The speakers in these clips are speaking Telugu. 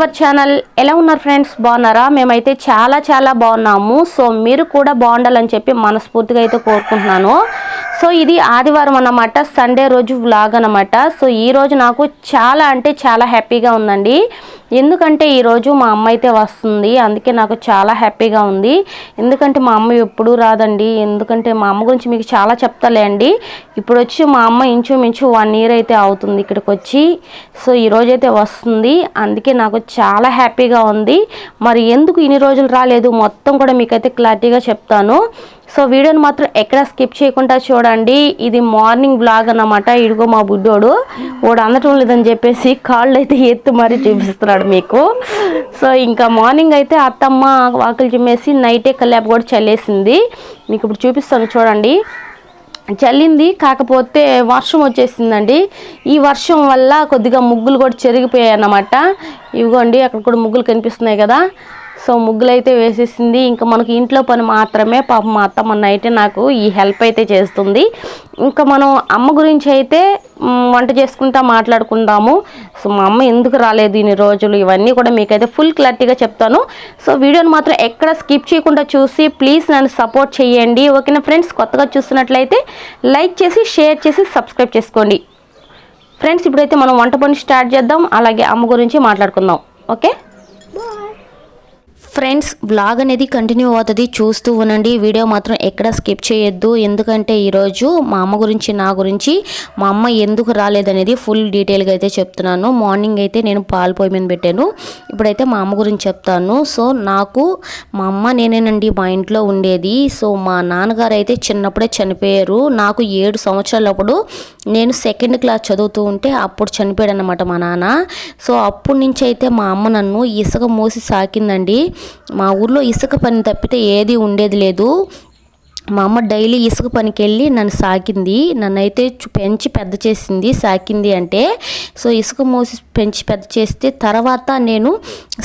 అవర్ ఛానల్ ఎలా ఉన్నారు ఫ్రెండ్స్ బాగున్నారా? మేమైతే చాలా చాలా బాగున్నాము. సో మీరు కూడా బాగుండాలని చెప్పి మనస్ఫూర్తిగా అయితే కోరుకుంటున్నాను. సో ఇది ఆదివారం అన్నమాట. సండే రోజు వ్లాగ్ అన్నమాట. సో ఈరోజు నాకు చాలా అంటే చాలా హ్యాపీగా ఉందండి. ఎందుకంటే ఈరోజు మా అమ్మ అయితే వస్తుంది. అందుకే నాకు చాలా హ్యాపీగా ఉంది. ఎందుకంటే మా అమ్మ ఎప్పుడూ రాదండి. ఎందుకంటే మా అమ్మ గురించి మీకు చాలా చెప్తాలే అండి. ఇప్పుడు వచ్చి మా అమ్మ ఇంచుమించు వన్ ఇయర్ అయితే అవుతుంది ఇక్కడికి వచ్చి. సో ఈ అయితే వస్తుంది. అందుకే నాకు చాలా హ్యాపీగా ఉంది. మరి ఎందుకు ఇన్ని రోజులు రాలేదు? మొత్తం కూడా మీకైతే క్లారిటీగా చెప్తాను. సో వీడియోని మాత్రం ఎక్కడ స్కిప్ చేయకుండా చూడండి. ఇది మార్నింగ్ బ్లాగ్ అన్నమాట. ఇడుగో మా బుడ్డోడు. వాడు అందటం లేదని చెప్పేసి కాళ్ళు అయితే ఎత్తు మరీ చూపిస్తున్నాడు మీకు. సో ఇంకా మార్నింగ్ అయితే అత్తమ్మ వాకిలు చిమ్మేసి నైటే కల్లాపు కూడా చల్లేసింది. మీకు ఇప్పుడు చూపిస్తాను చూడండి. చల్లింది. కాకపోతే వర్షం వచ్చేసిందండి. ఈ వర్షం వల్ల కొద్దిగా ముగ్గులు కూడా చెరిగిపోయాయి అన్నమాట ఇవిగోండి అక్కడ కూడా ముగ్గులు కనిపిస్తున్నాయి కదా. సో ముగ్గులు అయితే వేసేసింది. ఇంకా మనకి ఇంట్లో పని మాత్రమే పాప మా అత్తమ్మ అయితే నాకు ఈ హెల్ప్ అయితే చేస్తుంది. ఇంకా మనం అమ్మ గురించి అయితే వంట చేసుకుంటా మాట్లాడుకుందాము. సో మా అమ్మ ఎందుకు రాలేదు ఇన్ని రోజులు? ఇవన్నీ కూడా మీకైతే ఫుల్ క్లారిటీగా చెప్తాను. సో వీడియోని మాత్రం ఎక్కడ స్కిప్ చేయకుండా చూసి ప్లీజ్ నన్ను సపోర్ట్ చేయండి. ఓకేనా ఫ్రెండ్స్? కొత్తగా చూస్తున్నట్లయితే లైక్ చేసి షేర్ చేసి సబ్స్క్రైబ్ చేసుకోండి. ఫ్రెండ్స్ ఇప్పుడైతే మనం వంట పని స్టార్ట్ చేద్దాం. అలాగే అమ్మ గురించి మాట్లాడుకుందాం. ఓకే? ఫ్రెండ్స్ బ్లాగ్ అనేది కంటిన్యూ అవుతుంది. చూస్తూ ఉండండి. వీడియో మాత్రం ఎక్కడ స్కిప్ చేయొద్దు. ఎందుకంటే ఈరోజు మా అమ్మ గురించి నా గురించి మా అమ్మ ఎందుకు రాలేదనేది ఫుల్ డీటెయిల్గా అయితే చెప్తున్నాను. మార్నింగ్ అయితే నేను పాలు పొయ్యి మీద పెట్టాను. ఇప్పుడైతే మా అమ్మ గురించి చెప్తాను. సో నాకు మా అమ్మ నేనేనండి మా ఇంట్లో ఉండేది. సో మా నాన్నగారు అయితే చిన్నప్పుడే చనిపోయారు. నాకు ఏడు సంవత్సరాలప్పుడు నేను సెకండ్ క్లాస్ చదువుతూ ఉంటే అప్పుడు చనిపోయాడు అనమాట మా నాన్న. సో అప్పటి నుంచి అయితే మా అమ్మ నన్ను ఇసుక మూసి సాకిందండి. మా ఊర్లో ఇసుక పని తప్పితే ఏది ఉండేది లేదు. మా అమ్మ డైలీ ఇసుక పనికి వెళ్ళి నన్ను సాకింది. నన్నైతే పెంచి పెద్ద చేసింది. సాకింది అంటే సో ఇసుక మోసి పెంచి పెద్ద చేస్తే తర్వాత నేను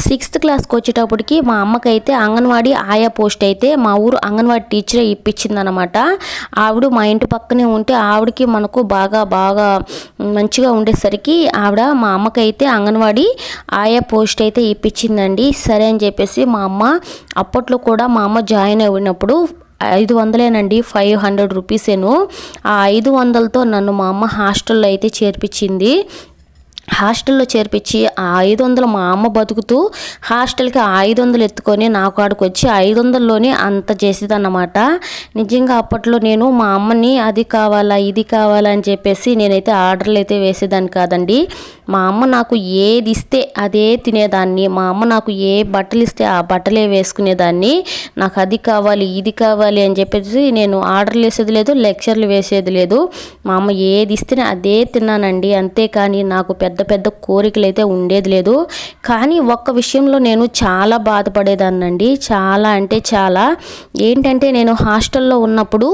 సిక్స్త్ క్లాస్కి వచ్చేటప్పటికి మా అమ్మకైతే అంగన్వాడీ ఆయా పోస్ట్ అయితే మా ఊరు అంగన్వాడీ టీచరే ఇప్పించిందనమాట ఆవిడ మా ఇంటి పక్కనే ఉంటే ఆవిడకి మనకు బాగా బాగా మంచిగా ఉండేసరికి ఆవిడ మా అమ్మకైతే అంగన్వాడీ ఆయా పోస్ట్ అయితే ఇప్పించిందండి. సరే అని చెప్పేసి మా అమ్మ అప్పట్లో కూడా మా అమ్మ జాయిన్ అయినప్పుడు ఐదు వందలేనండి ఫైవ్ హండ్రెడ్ రూపీసేను. ఆ ఐదు వందలతో నన్ను మా అమ్మ హాస్టల్లో అయితే చేర్పించింది. హాస్టల్లో చేర్పించి ఆ ఐదు వందలు మా అమ్మ బతుకుతూ హాస్టల్కి ఐదు వందలు ఎత్తుకొని నా కాడికి వచ్చి ఐదు వందల్లోనే అంత చేసేదన్నమాట. నిజంగా అప్పట్లో నేను మా అమ్మని అది కావాలా ఇది కావాలా అని చెప్పేసి నేనైతే ఆర్డర్లు అయితే వేసేదాన్ని కాదండి. మా అమ్మ నాకు ఏది ఇస్తే అదే తినేదాన్ని. మా అమ్మ నాకు ఏ బట్టలు ఇస్తే ఆ బట్టలే వేసుకునేదాన్ని. నాకు అది కావాలి ఇది కావాలి అని చెప్పేసి నేను ఆర్డర్లు వేసేది లేదు లెక్చర్లు వేసేది లేదు. మా అమ్మ ఏది ఇస్తే అదే తిన్నానండి. అంతేకాని నాకు పెద్ద పెద్ద పెద్ద కోరికలు అయితే ఉండేది లేదు. కానీ ఒక్క విషయంలో నేను చాలా బాధపడేదాన్నండి. చాలా అంటే చాలా. ఏంటంటే నేను హాస్టల్లో ఉన్నప్పుడు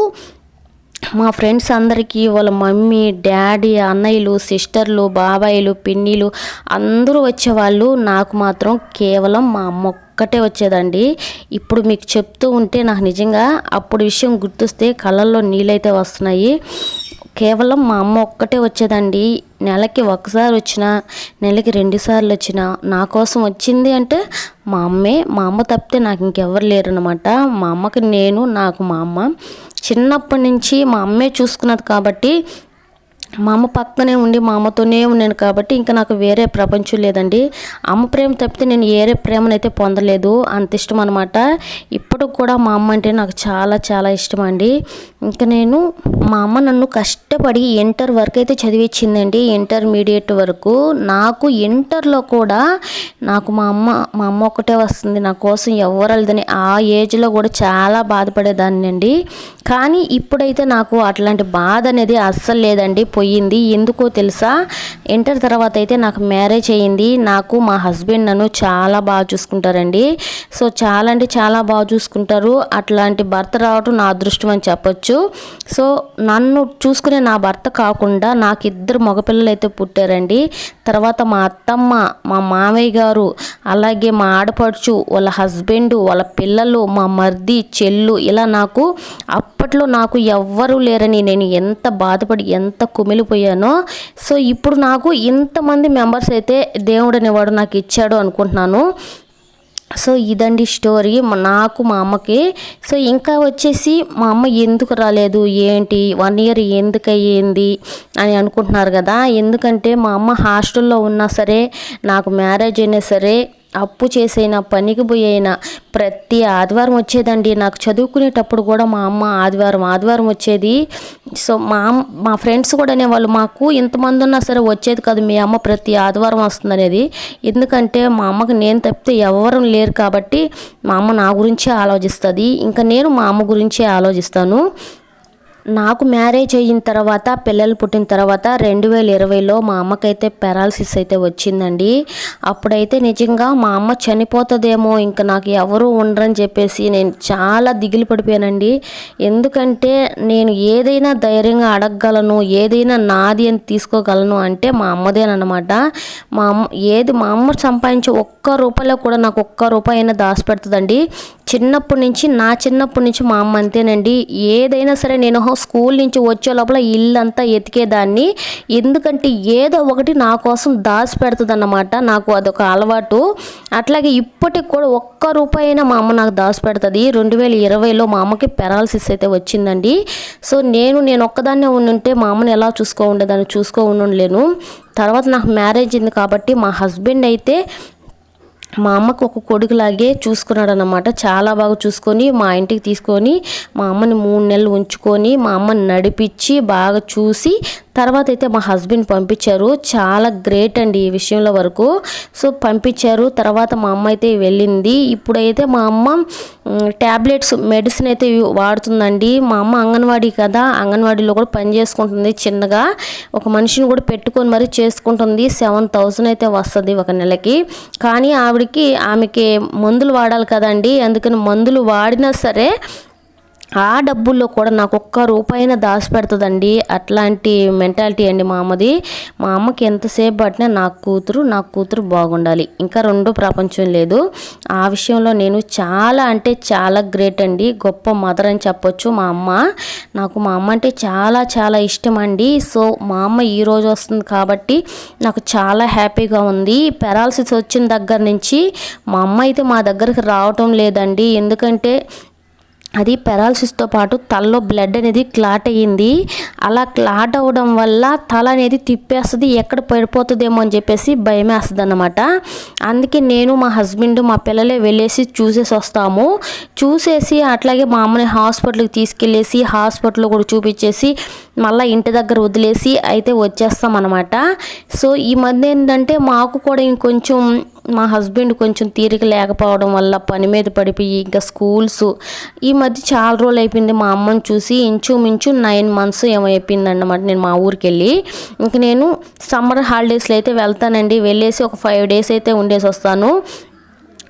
మా ఫ్రెండ్స్ అందరికీ వాళ్ళ మమ్మీ డాడీ అన్నయ్యలు సిస్టర్లు బాబాయిలు పిన్నిలు అందరూ వచ్చేవాళ్ళు. నాకు మాత్రం కేవలం మా అమ్మ ఒక్కటే వచ్చేదండి. ఇప్పుడు మీకు చెప్తూ ఉంటే నాకు నిజంగా అప్పుడు విషయం గుర్తొస్తే కళ్ళల్లో నీళ్ళైతే వస్తున్నాయి. కేవలం మా అమ్మ ఒక్కటే వచ్చేదండి. నెలకి ఒకసారి వచ్చినా నెలకి రెండుసార్లు వచ్చినా నా కోసం వచ్చింది అంటే మా అమ్మే. మా అమ్మ తప్పితే నాకు ఇంకెవ్వరు లేరు అనమాట మా అమ్మకి నేను నాకు మా అమ్మ. చిన్నప్పటి నుంచి మా అమ్మే చూసుకున్నది కాబట్టి మా అమ్మ పక్కనే ఉండి మా అమ్మతోనే ఉన్నాను కాబట్టి ఇంకా నాకు వేరే ప్రపంచం లేదండి. అమ్మ ప్రేమ తప్పితే నేను వేరే ప్రేమనైతే పొందలేదు. అంత ఇష్టం అనమాట ఇప్పటికి కూడా మా అమ్మ అంటే నాకు చాలా చాలా ఇష్టం అండి ఇంకా నేను మా అమ్మ నన్ను కష్టపడి ఇంటర్ వరకు అయితే చదివించిందండి. ఇంటర్మీడియట్ వరకు. నాకు ఇంటర్లో కూడా నాకు మా అమ్మ మా అమ్మ ఒకటే వస్తుంది. నా కోసం ఎవరు లేదని ఆ ఏజ్లో కూడా చాలా బాధపడేదాన్ని అండి కానీ ఇప్పుడైతే నాకు అట్లాంటి బాధ అనేది అస్సలు లేదండి. పోయింది. ఎందుకో తెలుసా? ఇంటర్ తర్వాత అయితే నాకు మ్యారేజ్ అయ్యింది. నాకు మా హస్బెండ్ నన్ను చాలా బాగా చూసుకుంటారండి. సో చాలా అంటే చాలా బాగా చూసుకుంటారు. అట్లాంటి భర్త రావటం నా అదృష్టం అని చెప్పొచ్చు. సో నన్ను చూసుకునే నా భర్త కాకుండా నాకు ఇద్దరు మగపిల్లలు అయితే పుట్టారండి. తర్వాత మా అత్తమ్మ మా మామయ్య గారు అలాగే మా ఆడపడుచు వాళ్ళ హస్బెండ్ వాళ్ళ పిల్లలు మా మర్ది చెల్లు ఇలా నాకు అప్ అప్పట్లో నాకు ఎవ్వరూ లేరని నేను ఎంత బాధపడి ఎంత కుమిలిపోయానో సో ఇప్పుడు నాకు ఇంతమంది మెంబర్స్ అయితే దేవుడు అనేవాడు నాకు ఇచ్చాడు అనుకుంటున్నాను. సో ఇదండి స్టోరీ నాకు మా అమ్మకి. సో ఇంకా వచ్చేసి మా అమ్మ ఎందుకు రాలేదు ఏంటి వన్ ఇయర్ ఎందుకు అయ్యింది అని అనుకుంటున్నారు కదా. ఎందుకంటే మా అమ్మ హాస్టల్లో ఉన్నా సరే నాకు మ్యారేజ్ అయినా సరే అప్పు చేసైనా పనికి పోయైనా ప్రతి ఆదివారం వచ్చేదండి. నాకు చదువుకునేటప్పుడు కూడా మా అమ్మ ఆదివారం ఆదివారం వచ్చేది. సో మా మా ఫ్రెండ్స్ కూడా అనేవాళ్ళు మాకు ఇంతమంది ఉన్నా సరే వచ్చేది కాదు మీ అమ్మ ప్రతి ఆదివారం వస్తుంది అనేది ఎందుకంటే మా అమ్మకి నేను తప్పితే ఎవరు లేరు కాబట్టి మా అమ్మ నా గురించే ఆలోచిస్తుంది. ఇంకా నేను మా అమ్మ గురించే ఆలోచిస్తాను. నాకు మ్యారేజ్ అయిన తర్వాత పిల్లలు పుట్టిన తర్వాత రెండు వేల ఇరవైలో మా అమ్మకైతే పెరాలసిస్ అయితే వచ్చిందండి. అప్పుడైతే నిజంగా మా అమ్మ చనిపోతుందేమో ఇంకా నాకు ఎవరు ఉండరని చెప్పేసి నేను చాలా దిగులు పడిపోయానండి. ఎందుకంటే నేను ఏదైనా ధైర్యంగా అడగగలను ఏదైనా నాది అని తీసుకోగలను అంటే మా అమ్మదేనమాట మా అమ్మ ఏది మా అమ్మ సంపాదించే ఒక్క రూపాయలో కూడా నాకు ఒక్క రూపాయి అయినా దాచిపెడుతుందండి. చిన్నప్పటి నుంచి నా చిన్నప్పటి నుంచి మా అమ్మ అంతేనండి. ఏదైనా సరే నేను స్కూల్ నుంచి వచ్చే లోపల ఇల్లంతా ఎతికేదాన్ని. ఎందుకంటే ఏదో ఒకటి నా కోసం దాచి పెడుతుంది అన్నమాట నాకు అదొక అలవాటు. అట్లాగే ఇప్పటికి కూడా ఒక్క రూపాయి అయినా మా అమ్మ నాకు దాచి పెడుతుంది రెండు వేల ఇరవైలో మా అమ్మకి పెరాలసిస్ అయితే వచ్చిందండి. సో నేను నేను ఒక్కదాన్నే ఉండుంటే మా అమ్మని ఎలా చూసుకో ఉండేదాన్ని? చూసుకో ఉండలేను తర్వాత నాకు మ్యారేజ్ అయింది కాబట్టి మా హస్బెండ్ అయితే మా అమ్మకు ఒక కొడుకులాగే చూసుకున్నాడు అనమాట చాలా బాగా చూసుకొని మా ఇంటికి తీసుకొని మా అమ్మని మూడు నెలలు ఉంచుకొని మా అమ్మని నడిపించి బాగా చూసి తర్వాత అయితే మా హస్బెండ్ పంపించారు. చాలా గ్రేట్ అండి ఈ విషయంలో వరకు. సో పంపించారు. తర్వాత మా అమ్మ అయితే వెళ్ళింది. ఇప్పుడైతే మా అమ్మ ట్యాబ్లెట్స్ మెడిసిన్ అయితే వాడుతుందండి. మా అమ్మ అంగన్వాడీ కదా అంగన్వాడీలో కూడా పని చేసుకుంటుంది చిన్నగా. ఒక మనిషిని కూడా పెట్టుకొని మరీ చేసుకుంటుంది. సెవెన్ థౌసండ్ అయితే వస్తుంది ఒక నెలకి. కానీ ఆవిడకి ఆమెకి మందులు వాడాలి కదండి. అందుకని మందులు వాడినా సరే ఆ డబ్బుల్లో కూడా నాకు ఒక్క రూపాయిన దాచి పెడుతుందండి అట్లాంటి మెంటాలిటీ అండి మా అమ్మది మా అమ్మకి ఎంతసేపు పట్టినా నా కూతురు నాకు కూతురు బాగుండాలి. ఇంకా రెండో ప్రపంచం లేదు. ఆ విషయంలో నేను చాలా అంటే చాలా గ్రేట్ అండి. గొప్ప మదర్ అని చెప్పొచ్చు మా అమ్మ. నాకు మా అమ్మ అంటే చాలా చాలా ఇష్టం అండి. సో మా అమ్మ ఈ రోజు వస్తుంది కాబట్టి నాకు చాలా హ్యాపీగా ఉంది. పెరాలసిస్ వచ్చిన దగ్గర నుంచి మా అమ్మ అయితే మా దగ్గరకు రావటం లేదండి. ఎందుకంటే అది పెరాలసిస్తో పాటు తలలో బ్లడ్ అనేది క్లాట్ అయ్యింది. అలా క్లాట్ అవ్వడం వల్ల తల అనేది తిప్పేస్తుంది ఎక్కడ పడిపోతుందేమో అని చెప్పేసి భయమేస్తుంది అన్నమాట అందుకే నేను మా హస్బెండ్ మా పిల్లలే వెళ్ళేసి చూసేసి వస్తాము. చూసేసి అట్లాగే మా అమ్మని హాస్పిటల్కి తీసుకెళ్ళేసి హాస్పిటల్లో కూడా చూపించేసి మళ్ళీ ఇంటి దగ్గర వదిలేసి అయితే వచ్చేస్తాం అనమాట సో ఈ మధ్య ఏంటంటే మాకు కూడా ఇంకొంచెం మా హస్బెండ్ కొంచెం తీరిక లేకపోవడం వల్ల పని మీద పడిపోయి ఇంకా స్కూల్స్ ఈ మధ్య చాలా రోజులు అయిపోయింది మా అమ్మని చూసి ఇంచుమించు నైన్ మంత్స్ ఏమో అయిపోయిందన్నమాట నేను మా ఊరికి వెళ్ళి ఇంక నేను సమ్మర్ హాలిడేస్లో అయితే వెళ్తానండి. వెళ్ళేసి ఒక ఫైవ్ డేస్ అయితే ఉండేసి వస్తాను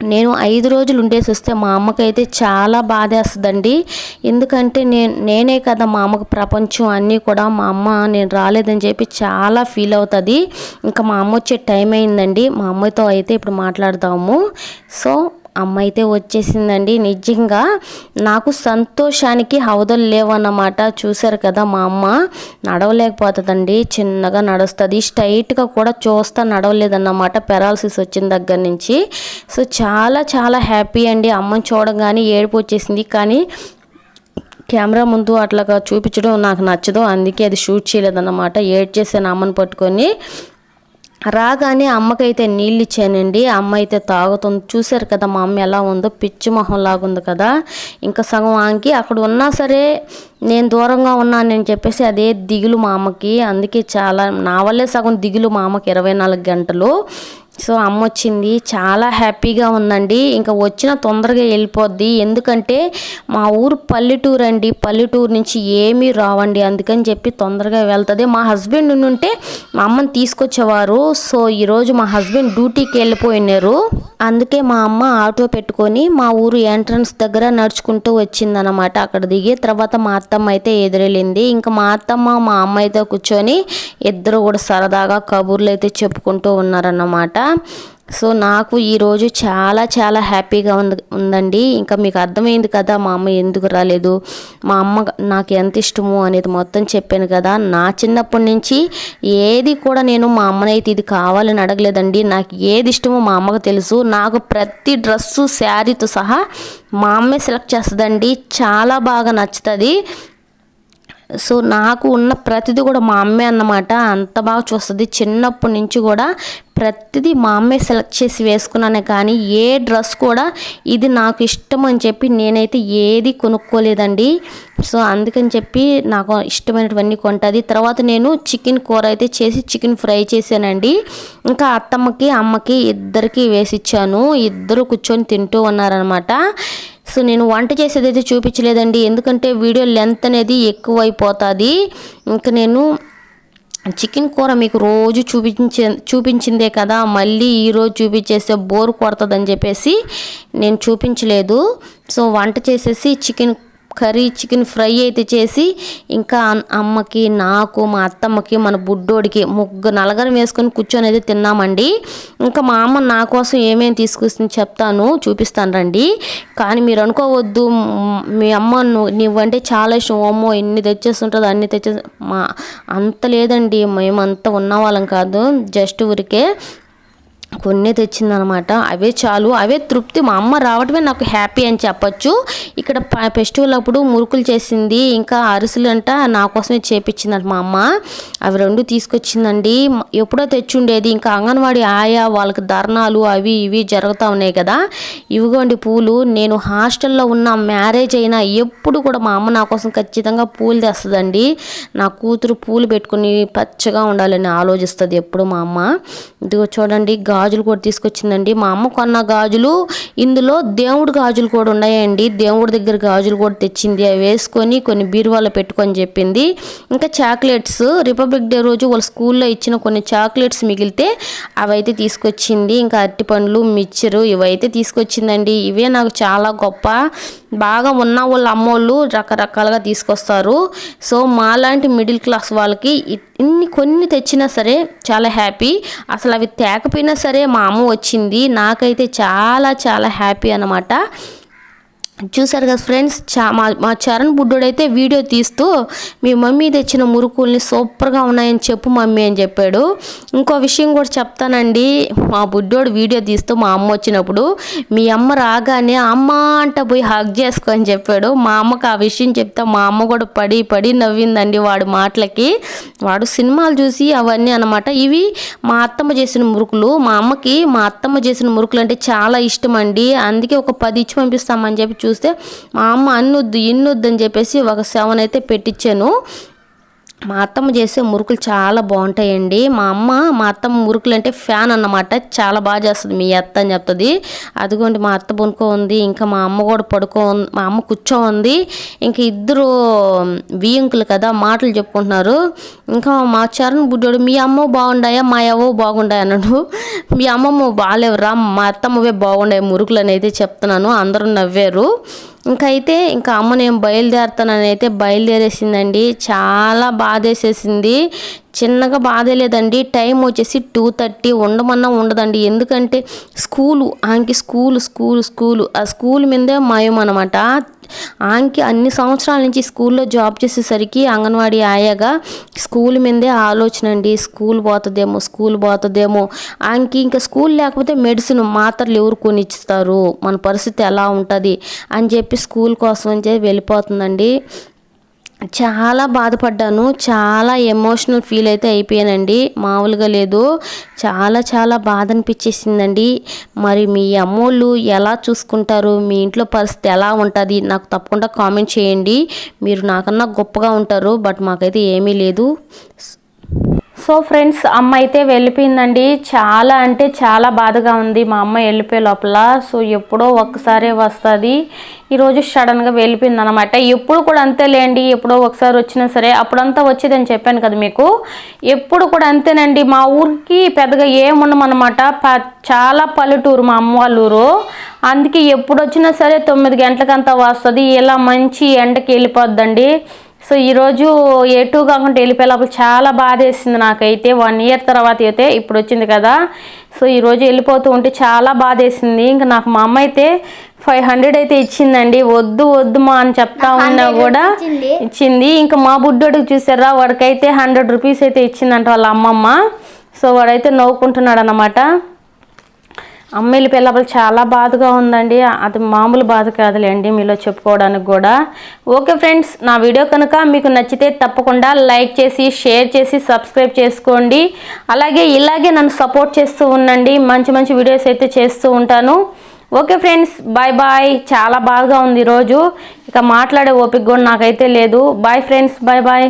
నేను ఐదు రోజులు ఉండేసి వస్తే మా అమ్మకైతే చాలా బాధేస్తుందండి. ఎందుకంటే నేను నేనే కదా మా అమ్మకు ప్రపంచం అన్నీ కూడా మా అమ్మ నేను రాలేదని చెప్పి చాలా ఫీల్ అవుతుంది. ఇంకా మా అమ్మ వచ్చే టైం అయిందండి. మా అమ్మతో అయితే ఇప్పుడు మాట్లాడదాము. సో అమ్మ అయితే వచ్చేసిందండి. నిజంగా నాకు సంతోషానికి హౌదలు లేవన్నమాట. చూశారు కదా మా అమ్మ. నడవలేకపోతుందండి. చిన్నగా నడుస్తుంది. స్ట్రైట్గా కూడా చూస్తా నడవలేదన్నమాట పెరాలసిస్ వచ్చిన దగ్గర నుంచి. సో చాలా చాలా హ్యాపీ అండి. అమ్మని చూడగానే ఏడుపు వచ్చేసింది. కానీ కెమెరా ముందు అట్లాగా చూపించడం నాకు నచ్చదు. అందుకే అది షూట్ చేయలేదన్నమాట. ఏడ్ చేసాను అమ్మని పట్టుకొని. రాగానే అమ్మకైతే నీళ్ళు ఇచ్చానండి అమ్మ అయితే తాగుతుంది. చూశారు కదా మా అమ్మ ఎలా ఉందో. పిచ్చి మొహం లాగుంది కదా. ఇంకా సగం ఆంకి అక్కడ ఉన్నా సరే నేను దూరంగా ఉన్నానని చెప్పేసి అదే దిగులు మా అమ్మకి. అందుకే చాలా నా వల్లే సగం దిగులు మా అమ్మకి ఇరవై నాలుగు గంటలు. సో అమ్మ వచ్చింది చాలా హ్యాపీగా ఉందండి. ఇంకా వచ్చిన తొందరగా వెళ్ళిపోద్ది. ఎందుకంటే మా ఊరు పల్లెటూరు అండి. పల్లెటూరు నుంచి ఏమీ రావండి. అందుకని చెప్పి తొందరగా వెళ్తుంది. మా హస్బెండ్ ఉంటే మా అమ్మని తీసుకొచ్చేవారు. సో ఈరోజు మా హస్బెండ్ డ్యూటీకి వెళ్ళిపోయినారు. అందుకే మా అమ్మ ఆటో పెట్టుకొని మా ఊరు ఎంట్రన్స్ దగ్గర నడుచుకుంటూ వచ్చిందనమాట అక్కడ దిగి తర్వాత మా అత్తమ్మ అయితే ఎదురెళ్ళింది. ఇంకా మా అత్తమ్మ మా అమ్మ అయితే కూర్చొని ఇద్దరు కూడా సరదాగా కబుర్లు అయితే చెప్పుకుంటూ ఉన్నారన్నమాట. సో నాకు ఈరోజు చాలా చాలా హ్యాపీగా ఉంది ఉందండి. ఇంకా మీకు అర్థమైంది కదా మా అమ్మ ఎందుకు రాలేదు? మా అమ్మ నాకు ఎంత ఇష్టము అనేది మొత్తం చెప్పాను కదా. నా చిన్నప్పటి నుంచి ఏది కూడా నేను మా అమ్మనైతే ఇది కావాలని అడగలేదండి. నాకు ఏది ఇష్టమో మా అమ్మకు తెలుసు. నాకు ప్రతి డ్రెస్సు శారీతో సహా మా అమ్మే సెలెక్ట్ చేస్తుందండి. చాలా బాగా నచ్చుతుంది. సో నాకు ఉన్న ప్రతిదీ కూడా మా అమ్మే అన్నమాట. అంత బాగా చూస్తుంది. చిన్నప్పటి నుంచి కూడా ప్రతిదీ మా అమ్మే సెలెక్ట్ చేసి వేసుకున్నానే కానీ ఏ డ్రెస్ కూడా ఇది నాకు ఇష్టం అని చెప్పి నేనైతే ఏది కొనుక్కోలేదండి. సో అందుకని చెప్పి నాకు ఇష్టమైనటువన్నీ కొంటుంది. తర్వాత నేను చికెన్ కూర అయితే చేసి చికెన్ ఫ్రై చేశానండి. ఇంకా అత్తమ్మకి అమ్మకి ఇద్దరికి వేసి ఇచ్చాను. ఇద్దరు కూర్చొని తింటూ ఉన్నారనమాట సో నేను వంట చేసేది అయితే చూపించలేదండి. ఎందుకంటే వీడియో లెంత్ అనేది ఎక్కువ అయిపోతుంది ఇంకా నేను చికెన్ కూర మీకు రోజు చూపించే చూపించిందే కదా. మళ్ళీ ఈరోజు చూపించేస్తే బోర్ కొడుతుందని చెప్పేసి నేను చూపించలేదు. సో వంట చేసేసి చికెన్ కర్రీ చికెన్ ఫ్రై అయితే చేసి ఇంకా అమ్మకి నాకు మా అత్తమ్మకి మన బుడ్డోడికి ముగ్గురు నలగరం వేసుకొని కూర్చొని అయితే తిన్నామండి. ఇంకా మా అమ్మ నా కోసం ఏమేమి తీసుకొస్తుంది చెప్తాను చూపిస్తాను రండి. కానీ మీరు అనుకోవద్దు మీ అమ్మ నువ్వంటే చాలా ఇష్టం. అమ్మో ఎన్ని తెచ్చేస్తుంటుంది అన్ని తెచ్చే మా అంత లేదండి మేమంతా ఉన్నవాళ్ళం కాదు జస్ట్ ఊరికే కొన్ని తెచ్చిందనమాట. అవే చాలు. అవే తృప్తి. మా అమ్మ రావటమే నాకు హ్యాపీ అని చెప్పొచ్చు. ఇక్కడ ఫెస్టివల్ అప్పుడు మురుకులు చేసింది. ఇంకా అరిసెలు అంట నా కోసమే చేపించిందంట మా అమ్మ. అవి రెండు తీసుకొచ్చిందండి. ఎప్పుడో తెచ్చుండేది. ఇంకా అంగన్వాడీ ఆయా వాళ్ళకి ధర్నాలు అవి ఇవి జరుగుతూ ఉన్నాయి కదా. ఇవిగోండి పూలు. నేను హాస్టల్లో ఉన్న మ్యారేజ్ అయినా ఎప్పుడు కూడా మా అమ్మ నా కోసం ఖచ్చితంగా పూలు తెస్తుందండి. నా కూతురు పూలు పెట్టుకుని పచ్చగా ఉండాలని ఆలోచిస్తుంది ఎప్పుడు మా అమ్మ. ఇదిగో చూడండి గాజులు కూడా తీసుకొచ్చిందండి. మా అమ్మ కొన్న గాజులు ఇందులో దేవుడు గాజులు కూడా ఉన్నాయండి. దేవుడి దగ్గర గాజులు కూడా తెచ్చింది. అవి వేసుకొని కొన్ని బీరువాలో పెట్టుకొని చెప్పింది. ఇంకా చాక్లెట్స్ రిపబ్లిక్ డే రోజు వాళ్ళ స్కూల్లో ఇచ్చిన కొన్ని చాక్లెట్స్ మిగిలితే అవైతే తీసుకొచ్చింది. ఇంకా అరటిపండ్లు మిక్చరు ఇవైతే తీసుకొచ్చిందండి. ఇవే నాకు చాలా గొప్ప. బాగా ఉన్న వాళ్ళ అమ్మోళ్ళు రకరకాలుగా తీసుకొస్తారు. సో మాలాంటి మిడిల్ క్లాస్ వాళ్ళకి ఇన్ని కొన్ని తెచ్చినా సరే చాలా హ్యాపీ. అసలు అవి తేకపోయినా సరే మా అమ్మ వచ్చింది. నాకైతే చాలా చాలా హ్యాపీ అనమాట చూసారు కదా ఫ్రెండ్స్ చా మా మా చరణ్ బుడ్డోడైతే వీడియో తీస్తూ మీ మమ్మీ తెచ్చిన మురుకుల్ని సూపర్గా ఉన్నాయని చెప్పు మమ్మీ అని చెప్పాడు. ఇంకో విషయం కూడా చెప్తానండి. మా బుడ్డోడు వీడియో తీస్తూ మా అమ్మ వచ్చినప్పుడు మీ అమ్మ రాగానే అమ్మ అంట పోయి హగ్ చేసుకో అని చెప్పాడు. మా అమ్మకు ఆ విషయం చెప్తే మా అమ్మ కూడా పడి పడి నవ్విందండి వాడు మాటలకి. వాడు సినిమాలు చూసి అవన్నీ అనమాట ఇవి మా అత్తమ్మ చేసిన మురుకులు. మా అమ్మకి మా అత్తమ్మ చేసిన మురుకులు అంటే చాలా ఇష్టం అండి. అందుకే ఒక పది ఇచ్చి పంపిస్తామని చెప్పి చూస్తే మా అమ్మ అన్నొద్దు ఇన్నొద్దు అని చెప్పేసి ఒక సెవెన్ అయితే పెట్టించాను మా అత్తమ్మ చేసే మురుకులు చాలా బాగుంటాయండి. మా అమ్మ మా అత్తమ్మ మురుకులు అంటే ఫ్యాన్ అన్నమాట. చాలా బాగా చేస్తుంది మీ అత్త అని చెప్తుంది. అదిగోండి మా అత్త పనుకో ఉంది ఇంకా మా అమ్మ కూడా పడుకో మా అమ్మ కూర్చో ఉంది. ఇంకా ఇద్దరు బియ్యంకులు కదా మాటలు చెప్పుకుంటున్నారు. ఇంకా మా చరణ్ బుడ్డోడు మీ అమ్మ బాగుండాయా మా అవ్వ బాగుండాయి అన్నాడు. మీ అమ్మమ్మ బాగాలేవురా మా అత్తమ్మవే బాగుండే మురుకులు అని అయితే చెప్తున్నాను అందరూ నవ్వారు. ఇంకైతే అయితే ఇంకా అమ్మ నేను బయలుదేరుతానని అయితే బయలుదేరేసిందండి. చాలా బాధేసేసింది. చిన్నగా బాధలేదండి. టైం వచ్చేసి టూ థర్టీ. ఉండమన్నా ఉండదండి. ఎందుకంటే స్కూలు ఆంకి స్కూల్ స్కూల్ స్కూలు. ఆ స్కూల్ మీదే మాయం అనమాట ఆమెకి అన్ని సంవత్సరాల నుంచి స్కూల్లో జాబ్ చేసేసరికి అంగన్వాడీ ఆయాగా స్కూల్ మీదే ఆలోచన అండి. స్కూల్ పోతుందేమో స్కూల్ పోతుందేమో. ఆమెకి ఇంకా స్కూల్ లేకపోతే మెడిసిన్ మాత్రలు ఎవరు కొనిస్తారు మన పరిస్థితి ఎలా ఉంటుంది? అని చెప్పి స్కూల్ కోసం అని చెప్పి వెళ్ళిపోతుందండి. చాలా బాధపడ్డాను. చాలా ఎమోషనల్ ఫీల్ అయితే అయిపోయానండి. మామూలుగా లేదు. చాలా చాలా బాధ అనిపించేసిందండి మరి మీ అమ్మోళ్ళు ఎలా చూసుకుంటారు? మీ ఇంట్లో పరిస్థితి ఎలా ఉంటుంది? నాకు తప్పకుండా కామెంట్ చేయండి. మీరు నాకన్నా గొప్పగా ఉంటారు బట్ మాకైతే ఏమీ లేదు. సో ఫ్రెండ్స్ అమ్మ అయితే వెళ్ళిపోయిందండి. చాలా అంటే చాలా బాధగా ఉంది. మా అమ్మ వెళ్ళిపోయే లోపల. సో ఎప్పుడో ఒక్కసారే వస్తుంది. ఈరోజు సడన్గా వెళ్ళిపోయింది అనమాట ఎప్పుడు కూడా అంతేలేండి. ఎప్పుడో ఒకసారి వచ్చినా సరే అప్పుడంతా వచ్చేదని చెప్పాను కదా మీకు. ఎప్పుడు కూడా అంతేనండి. మా ఊరికి పెద్దగా ఏముండమన్నమాట. చాలా పల్లెటూరు మా అమ్మ వాళ్ళ ఊరు. అందుకే ఎప్పుడు వచ్చినా సరే తొమ్మిది గంటలకంతా వస్తుంది. ఇలా మంచి ఎండకి వెళ్ళిపోద్దండి. సో ఈరోజు ఏ టూ కాకుండా వెళ్ళిపోయేటప్పుడు చాలా బాధ వేసింది నాకైతే. వన్ ఇయర్ తర్వాత అయితే ఇప్పుడు వచ్చింది కదా. సో ఈరోజు వెళ్ళిపోతూ ఉంటే చాలా బాధ వేసింది. ఇంకా నాకు మా అమ్మ అయితే ఫైవ్ హండ్రెడ్ అయితే ఇచ్చిందండి. వద్దు వద్దు మా అని చెప్తా ఉన్నా కూడా ఇచ్చింది. ఇచ్చింది. ఇంకా మా బుడ్డోడికి చూసారా వాడికైతే హండ్రెడ్ రూపీస్ అయితే ఇచ్చిందంట వాళ్ళ అమ్మమ్మ. సో వాడైతే నవ్వుకుంటున్నాడు అన్నమాట అమ్మ పిల్లలు చాలా బాధగా ఉందండి. అది మామూలు బాధ కాదులేండి మీలో చెప్పుకోవడానికి కూడా. ఓకే ఫ్రెండ్స్ నా వీడియో కనుక మీకు నచ్చితే తప్పకుండా లైక్ చేసి షేర్ చేసి సబ్స్క్రైబ్ చేసుకోండి. అలాగే ఇలాగే నన్ను సపోర్ట్ చేస్తూ ఉండండి. మంచి మంచి వీడియోస్ అయితే చేస్తూ ఉంటాను. Okay friends bye bye. చాలా బాగా ఉంది ఈరోజు ఇక మాట్లాడే ఓపిక కూడా నాకైతే లేదు. Bye friends bye bye.